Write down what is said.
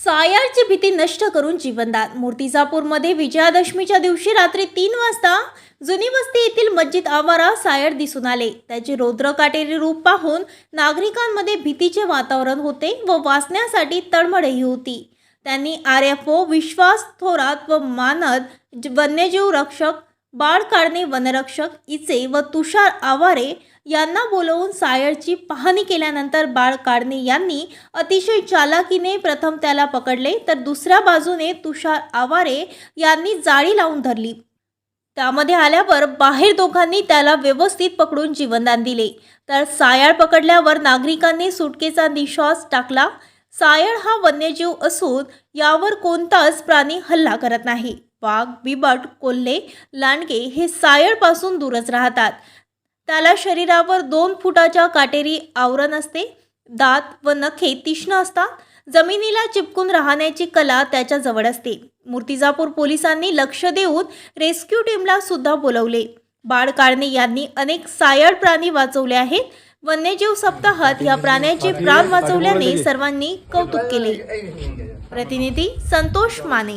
सायाळची भीती नष्ट करून जीवनदान. मूर्तिजापूरमध्ये विजयादशमीच्या दिवशी रात्री तीन वाजता जुनी वस्ती येथील मस्जिद आवारा सायळ दिसून आले. त्याचे रौद्र काटेरी रूप पाहून नागरिकांमध्ये भीतीचे वातावरण होते व वाचण्यासाठी तळमळही होती. त्यांनी R F O Vishwas Thorat व मानद वन्यजीव रक्षक बाळ काढणे वनरक्षक इचे व तुषार आवारे यांना बोलवून सायळची पाहणी केल्यानंतर बाळ काढणे यांनी अतिशय चालाकीने प्रथम त्याला पकडले तर दुसऱ्या बाजूने तुषार आवारे यांनी जाळी लावून धरली. त्यामध्ये आल्यावर बाहेर दोघांनी त्याला व्यवस्थित पकडून जीवनदान दिले. तर सायाळ पकडल्यावर नागरिकांनी सुटकेचा निश्वास टाकला. सायळ हा वन्यजीव असून यावर कोणताच प्राणी हल्ला करत नाही. वाघ बिबट कोल्हे लांडगे हे सायळपासून दूरच राहतात. त्याला शरीरावर दोन फुटाच्या काटेरी आवरण असते. दात व नखे तीक्ष्ण असतात. जमिनीला चिपकून राहण्याची कला त्याच्याजवळ असते. मूर्तिजापूर पोलिसांनी लक्ष देऊन रेस्क्यू टीमला सुद्धा बोलवले. बाळ काळणे यांनी अनेक सायड प्राणी वाचवले आहेत. वन्यजीव सप्ताहात या प्राण्याचे प्राण वाचवल्याने सर्वांनी कौतुक केले. प्रतिनिधी संतोष माने.